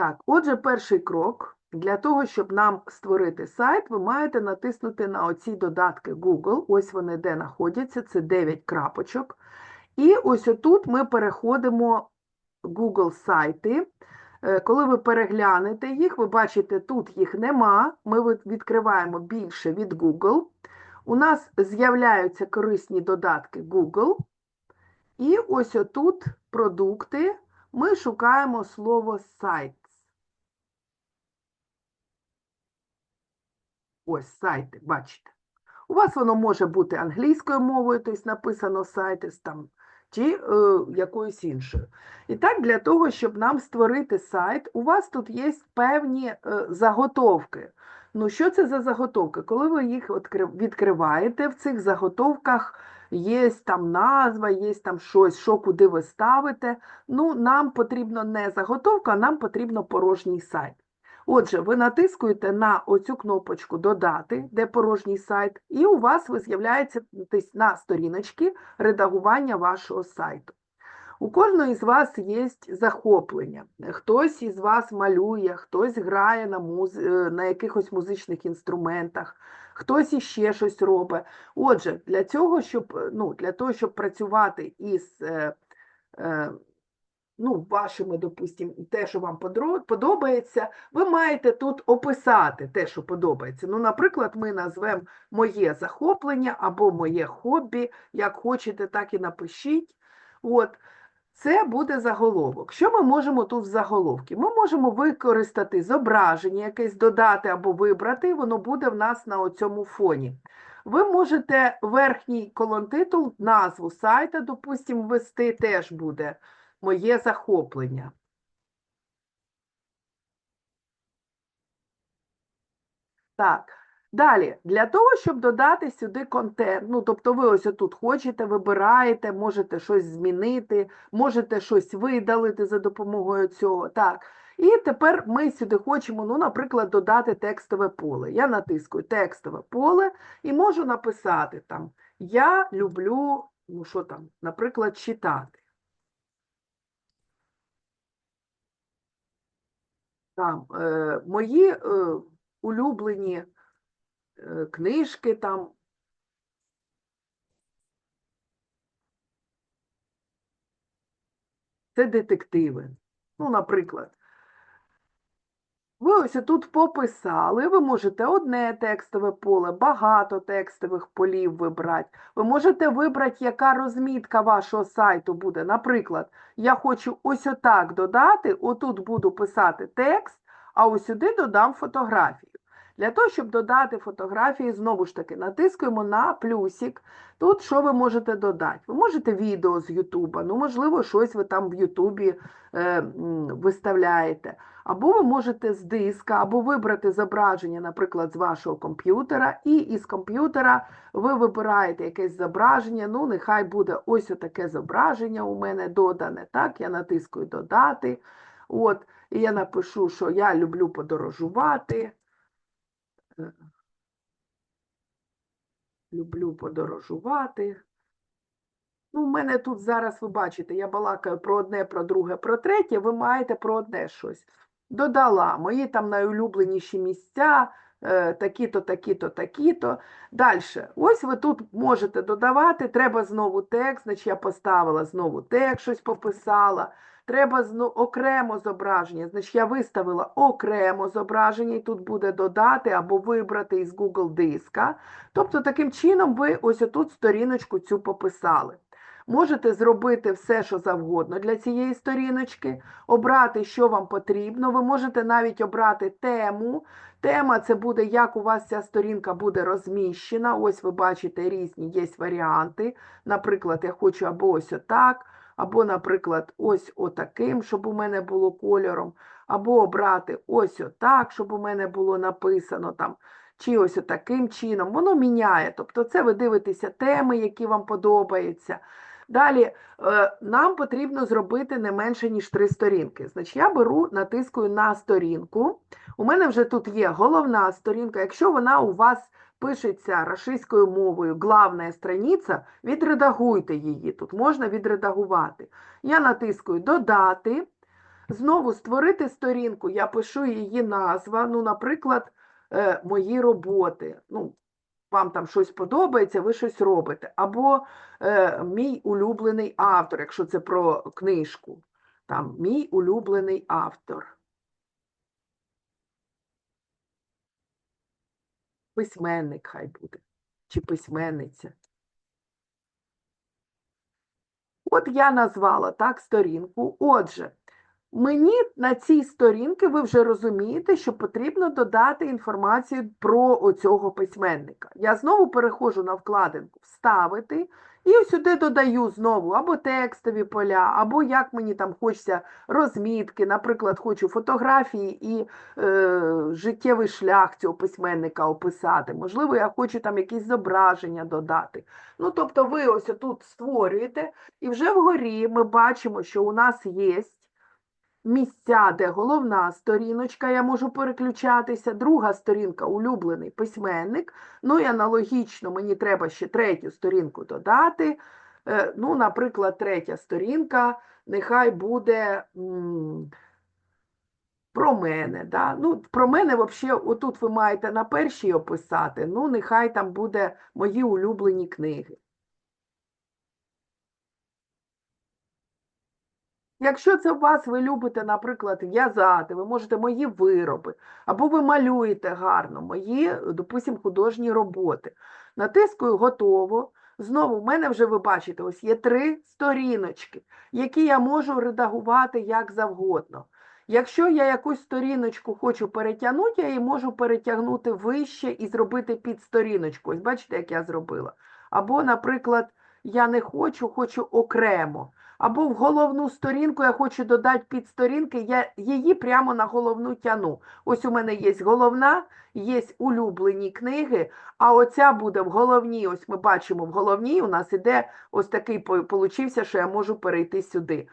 Так, отже, перший крок. Для того, щоб нам створити сайт, ви маєте натиснути на оці додатки Google. Ось вони де знаходяться, це 9 крапочок. І ось отут ми переходимо Google сайти. Е, Коли ви переглянете їх, ви бачите, тут їх нема. Ми відкриваємо більше від Google. У нас з'являються корисні додатки Google. І ось отут продукти. Ми шукаємо слово сайт. Ось сайти, бачите. У вас воно може бути англійською мовою, тобто написано сайти там, чи е, якоюсь іншою. І так, для того, щоб нам створити сайт, у вас тут є певні е, заготовки. Ну, що це за заготовки? Коли ви їх відкриваєте, в цих заготовках є там назва, є там щось, що куди ви ставите. Ну, нам потрібно не заготовка, а нам потрібно порожній сайт. Отже, ви натискуєте на оцю кнопочку Додати, де порожній сайт, і у вас ви з'являється на сторіночці редагування вашого сайту. У кожного із вас є захоплення. Хтось із вас малює, хтось грає на, муз... е, на якихось музичних інструментах, хтось іще щось робить. Отже, для цього, щоб, е, ну, для того, щоб працювати із е, е, ну, вашими, допустимо, те, що вам подобається, ви маєте тут описати те, що подобається. Ну, наприклад, ми назвемо моє захоплення або моє хобі, як хочете, так і напишіть. От. Це буде заголовок. Що ми можемо тут в заголовці? Ми можемо використати зображення, якесь додати або вибрати, воно буде в нас на оцьому фоні. Ви можете верхній колонтитул, назву сайта, допустимо, ввести теж буде моє захоплення. Так, далі, для того, щоб додати сюди контент, ну, тобто ви ось тут хочете, вибираєте, можете щось змінити, можете щось видалити за допомогою цього. Так. І тепер ми сюди хочемо, ну, наприклад, додати текстове поле. Я натискую текстове поле і можу написати там Я люблю, ну що там, наприклад, читати. Там е, мої е, улюблені е, книжки там. Це детективи. Ну, наприклад. Ви ось тут пописали, ви можете одне текстове поле, багато текстових полів вибрати. Ви можете вибрати, яка розмітка вашого сайту буде. Наприклад, я хочу ось отак додати, отут буду писати текст, а ось сюди додам фотографію. Для того, щоб додати фотографії, знову ж таки, натискуємо на плюсик. Тут що ви можете додати? Ви можете відео з Ютуба, ну, можливо, щось ви там в Ютубі е, виставляєте. Або ви можете з диска, або вибрати зображення, наприклад, з вашого комп'ютера, і із комп'ютера ви вибираєте якесь зображення, ну, нехай буде ось таке зображення у мене додане, так, я натискую додати, от, і я напишу, що я люблю подорожувати, люблю подорожувати. Ну, у мене тут зараз, ви бачите, я балакаю про одне, про друге, про третє, ви маєте про одне щось. Додала мої там найулюбленіші місця, е, такі-то, такі-то, такі-то. Далі, ось ви тут можете додавати, треба знову текст, значить я поставила знову текст, щось пописала. Треба зно, окремо зображення, значить я виставила окремо зображення, і тут буде додати або вибрати із Google диска. Тобто таким чином ви ось тут сторіночку цю пописали. Можете зробити все, що завгодно для цієї сторіночки, обрати, що вам потрібно. Ви можете навіть обрати тему. Тема це буде, як у вас ця сторінка буде розміщена. Ось ви бачите різні є варіанти. Наприклад, я хочу або ось отак, або, наприклад, ось отаким, щоб у мене було кольором, або обрати ось отак, щоб у мене було написано там чи ось таким чином, воно міняє. Тобто це ви дивитеся теми, які вам подобаються. Далі е, нам потрібно зробити не менше, ніж три сторінки. Значить, я беру, натискую на сторінку. У мене вже тут є головна сторінка. Якщо вона у вас пишеться рашистською мовою, главна страниця, відредагуйте її. Тут можна відредагувати. Я натискую Додати. Знову створити сторінку, я пишу її назва, ну, наприклад, е, мої роботи. Ну, вам там щось подобається, ви щось робите. Або е, мій улюблений автор, якщо це про книжку. Там мій улюблений автор. Письменник хай буде. Чи письменниця. От я назвала так сторінку. Отже, мені на цій сторінці ви вже розумієте, що потрібно додати інформацію про оцього письменника. Я знову переходжу на вкладинку Вставити і сюди додаю знову або текстові поля, або як мені там хочеться розмітки, наприклад, хочу фотографії і е, життєвий шлях цього письменника описати. Можливо, я хочу там якісь зображення додати. Ну, тобто ви ось тут створюєте, і вже вгорі ми бачимо, що у нас є місця, де головна сторіночка, я можу переключатися, друга сторінка улюблений письменник. Ну і аналогічно мені треба ще третю сторінку додати. Е, Ну, наприклад, третя сторінка нехай буде про мене. Да? Ну, про мене взагалі, отут ви маєте на першій описати, ну, нехай там буде мої улюблені книги. Якщо це у вас, ви любите, наприклад, в'язати, ви можете мої вироби, або ви малюєте гарно мої, допустимо, художні роботи. Натискую готово. Знову в мене вже ви бачите, ось є три сторіночки, які я можу редагувати як завгодно. Якщо я якусь сторіночку хочу перетягнути, я її можу перетягнути вище і зробити під сторіночку. Ось бачите, як я зробила. Або, наприклад, я не хочу, хочу окремо. Або в головну сторінку я хочу додати під сторінки, я її прямо на головну тяну. Ось у мене є головна, є улюблені книги, а оця буде в головній, ось ми бачимо, в головній у нас іде ось такий получився, що я можу перейти сюди.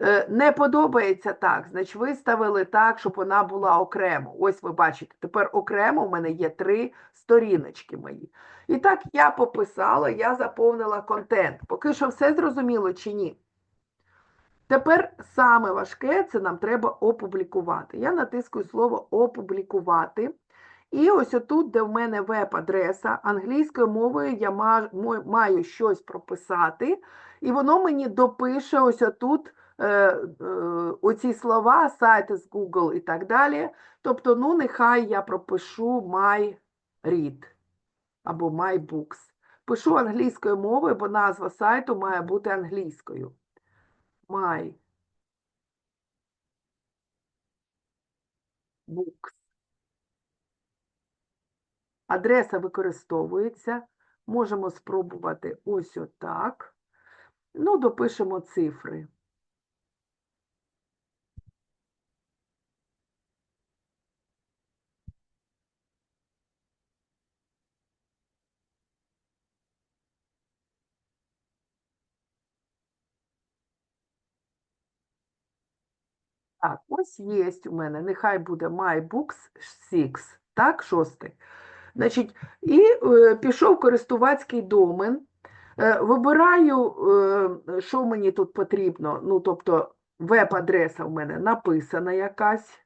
Е, Не подобається так, значить виставили так, щоб вона була окремо. Ось ви бачите, тепер окремо у мене є три сторіночки мої. І так я пописала, я заповнила контент. Поки що все зрозуміло чи ні? Тепер саме важке це нам треба опублікувати. Я натискую слово опублікувати. І ось отут, де в мене веб-адреса, англійською мовою я маю щось прописати, і воно мені допише ось отут е, е, оці слова, сайти з Google і так далі. Тобто, ну, нехай я пропишу my read або my books. Пишу англійською мовою, бо назва сайту має бути англійською. My books. Адреса використовується. Можемо спробувати ось отак. Ну, допишемо цифри. Так, ось є у мене, нехай буде My Books 6, так, шостий. Значить, і е, пішов користувацький домен. Е, вибираю, е, що мені тут потрібно. Ну, тобто, веб-адреса в мене написана якась.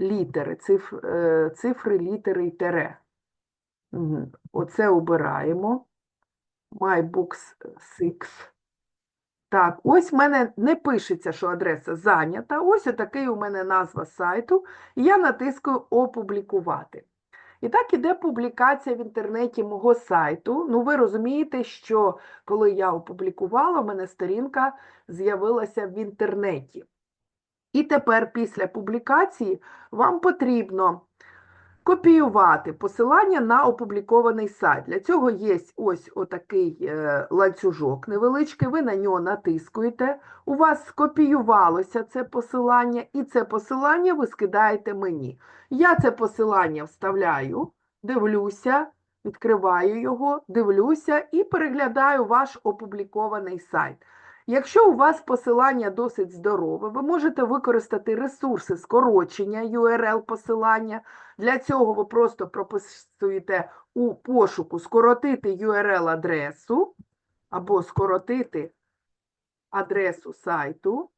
Літери, циф, е, цифри, літери і тере. Мгм. Оце обираємо. My Books 6. Так, ось в мене не пишеться, що адреса зайнята. Ось отакий у мене назва сайту. І я натискаю Опублікувати. І так іде публікація в інтернеті мого сайту. Ну, ви розумієте, що коли я опублікувала, в мене сторінка з'явилася в інтернеті. І тепер після публікації вам потрібно копіювати посилання на опублікований сайт. Для цього є ось отакий е, ланцюжок невеличкий, ви на нього натискуєте, у вас скопіювалося це посилання, і це посилання ви скидаєте мені. Я це посилання вставляю, дивлюся, відкриваю його, дивлюся і переглядаю ваш опублікований сайт. Якщо у вас посилання досить здорове, ви можете використати ресурси скорочення url посилання. Для цього ви просто прописуєте у пошуку скоротити url адресу або скоротити адресу сайту.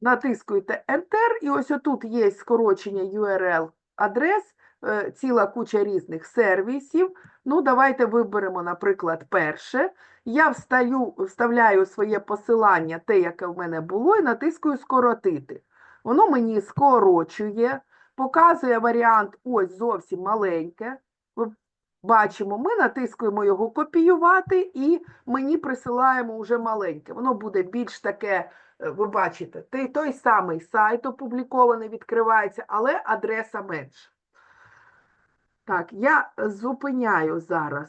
Натискуєте Enter, і ось отут є скорочення URL адрес, е, ціла куча різних сервісів. Ну, давайте виберемо, наприклад, перше. Я встаю, вставляю своє посилання, те, яке в мене було, і натискую скоротити. Воно мені скорочує, показує варіант ось зовсім маленьке. Бачимо, ми натискуємо його копіювати і мені присилаємо вже маленьке. Воно буде більш таке, е, ви бачите, той, той самий сайт опублікований відкривається, але адреса менша. Так, я зупиняю зараз